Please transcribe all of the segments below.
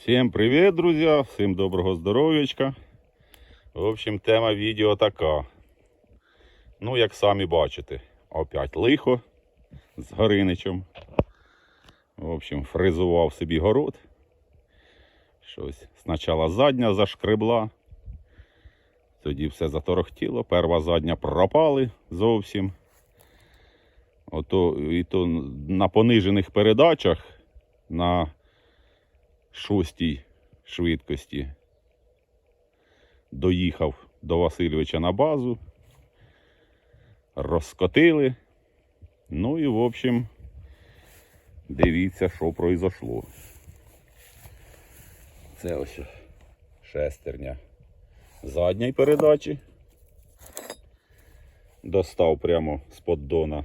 Всім привіт, друзі! Всім доброго здоров'ячка. В общем, тема відео така. Ну, як самі бачите, опять лихо з Гориничем. В общем, фризував собі город. Щось спочатку задня зашкребла. Тоді все заторохтіло. Перва задня пропали зовсім. Ото і то на понижених передачах на шостій швидкості доїхав до Васильовича на базу, розкотили. Ну і, в общем, дивіться, що произошло. Це ось шестерня задньої передачі. Достав прямо з поддона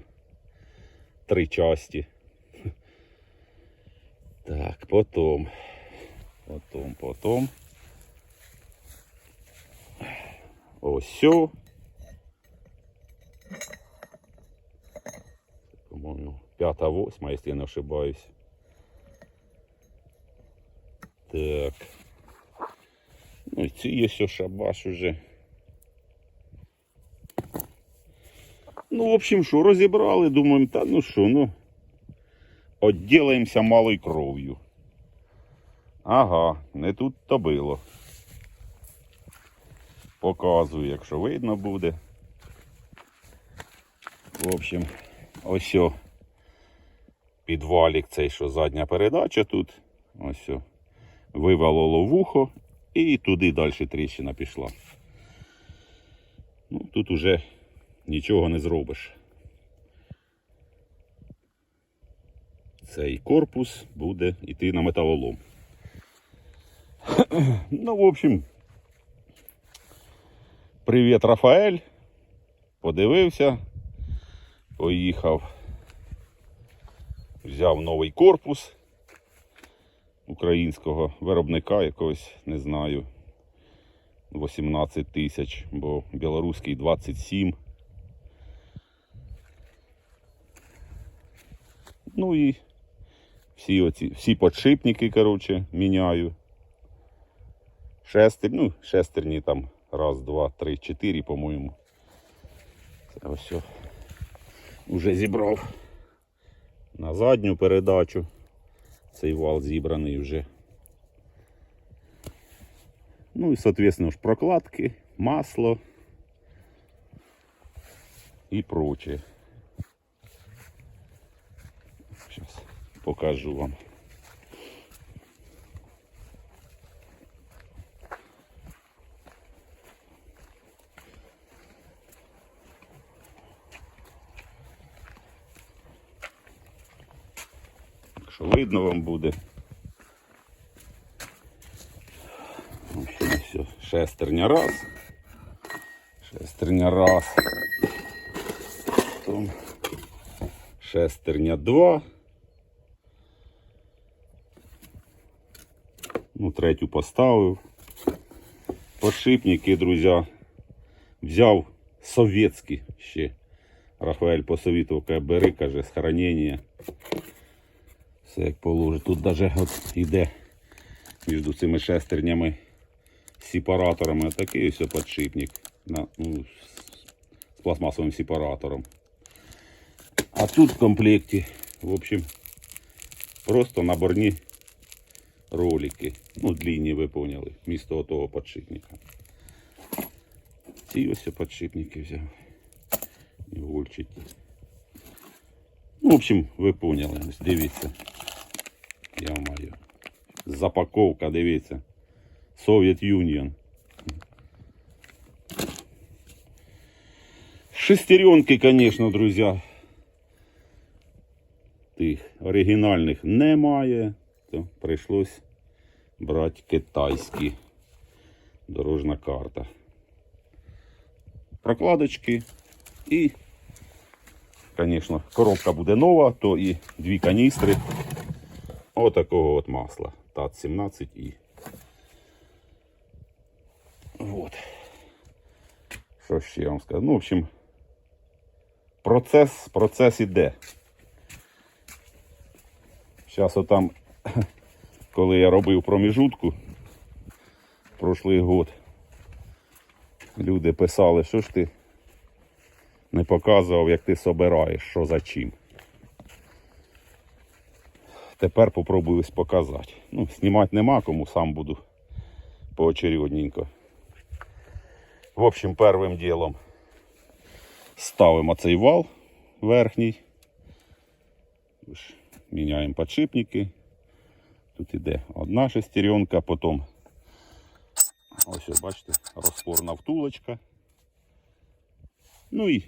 три часті. Так, потом. Потом, потом. Ось. По-моєму, п'ята восьма, якщо я не ошибаюсь. Так. Ну і ці є ще шабаш уже. Ну, в общем, що, розібрали, думаємо, та ну що, ну. Отділаємося малою кров'ю. Ага, не тут то було. Показую, якщо видно буде. В общем, ось о, підвалік цей, що задня передача тут. Ось о, вивалило вухо і туди далі тріщина пішла. Ну, тут уже нічого не зробиш. Цей корпус буде йти на металолом. Ну, в общем, привіт, Рафаель. Подивився, поїхав, взяв новий корпус українського виробника якогось, не знаю, 18 тисяч, бо білоруський 27. Ну і всі оці, всі подшипники, коротше, міняю. Шестер, ну, шестерні там раз, два, три, чотири, по-моєму. Це ось. Уже зібрав на задню передачу. Цей вал зібраний вже. Ну і, соответственно, ж прокладки, масло і прочее. Сейчас покажу вам. Якщо видно вам буде. Общем, все. Шестерня раз. Шестерня раз. Потім шестерня два. Ну, третю поставив. Подшипники, друзі, взяв совєтські ще. Рафаель посовітував, каже, бери, каже, з. Все як положить. Тут навіть іде між цими шестернями сепараторами такий ось подшипник на, ну, з пластмасовим сепаратором. А тут в комплекті, в общем, просто наборні ролики. Ну, длинні, ви поняли, вмісто того подшипника. Ці ось подшипники взяв. Ігольчики. Ну, в общем, ви поняли, дивіться. Я маю. Запаковка, дивіться. Совєт Юніон. Шестеренки, конечно, друзі. Тих оригінальних немає. То прийшлось брати китайські. Дорожна карта. Прокладочки і, звісно, коробка буде нова, то і дві каністри отакого от масла. ТАТ 17 і. Вот. Що ще вам сказати? Ну, в общем, процес, процес іде. Зараз отам коли я робив проміжутку прошлий год, люди писали, що ж ти не показував, як ти собираєш, що за чим. Тепер попробую ось показати. Ну, знімати нема кому, сам буду поочередненько. В общем, первим ділом ставимо цей вал верхній. Міняємо подшипники. Тут іде одна шестеренка, потім ось, бачите, розпорна втулочка. Ну і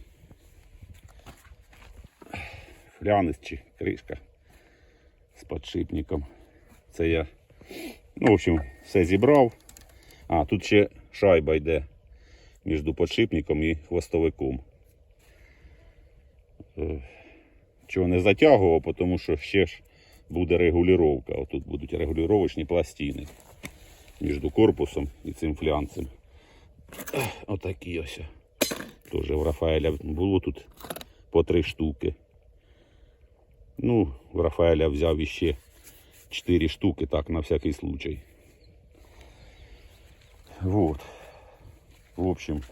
флянець чи кришка подшипником. Це я, ну, в общем, все зібрав. А, тут ще шайба йде між подшипником і хвостовиком. Е, Чого не затягував, тому що ще ж буде регулювання. Отут будуть регулювачні пластини між корпусом і цим флянцем. Отакі ось. Теж в Рафаеля було тут по три штуки. Ну, в Рафаеля взяв іще 4 штуки, так, на всякий случай. Вот. В общем,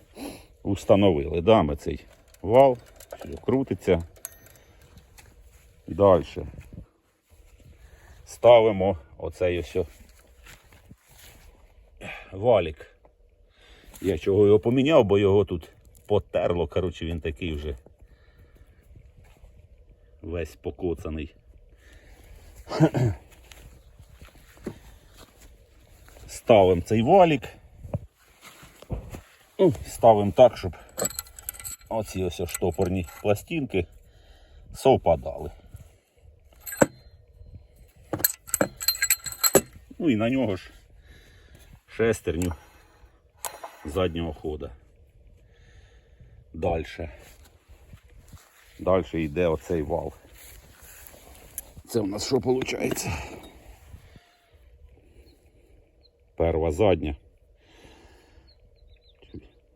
установили, да, ми цей вал, все крутиться. Далі. Ставимо оцей ось валік. Я чого його поміняв, бо його тут потерло. Коротше, він такий вже весь покоцаний. Ставимо цей валік. Ну, Ставимо так, щоб оці ось штопорні пластинки совпадали. Ну і на нього ж шестерню заднього хода. Далі. Далі йде оцей вал. Це у нас що виходить? Перва задня.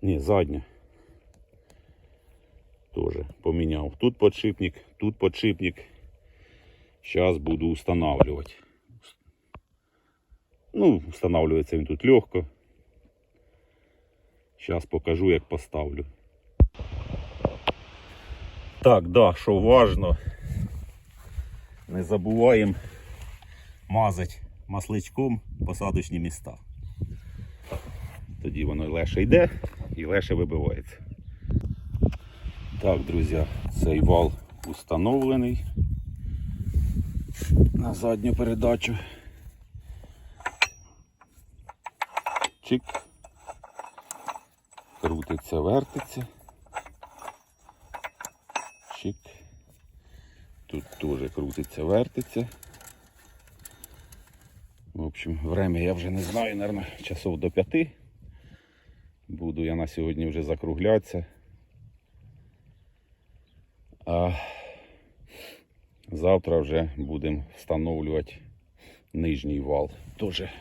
Ні, задня. Тоже поміняв. Тут подшипник, тут подшипник. Зараз буду встановлювати. Ну, встановлюється він тут легко. Зараз покажу, як поставлю. Так, да, що важно, не забуваємо мазати масличком посадочні міста. Тоді воно легше йде і легше вибивається. Так, друзі, цей вал установлений на задню передачу. Чик. Крутиться, вертиться. Чик. Тут теж крутиться, вертиться. В общем, время я вже не знаю, наверное, часов до п'яти. Буду я на сьогодні вже закруглятися. А завтра вже будемо встановлювати нижній вал. Тоже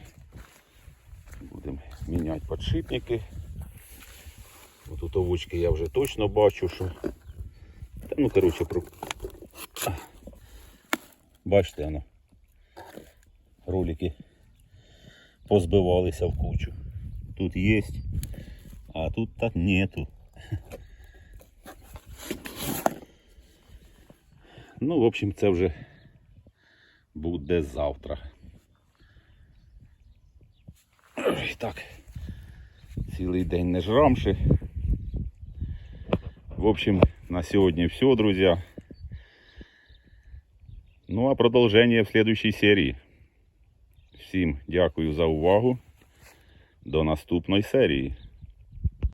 будемо міняти подшипники. Тут овочки я вже точно бачу, що. Та, ну, коротше. Бачите, воно. Ролики позбивалися в кучу. Тут є, а тут так нету. Ну, в общем, це вже буде завтра. Ой, Так, цілий день не жрамши. В общем, на сегодня все, друзья. Ну а продовження в следующей серії. Всім дякую за увагу. До наступної серії.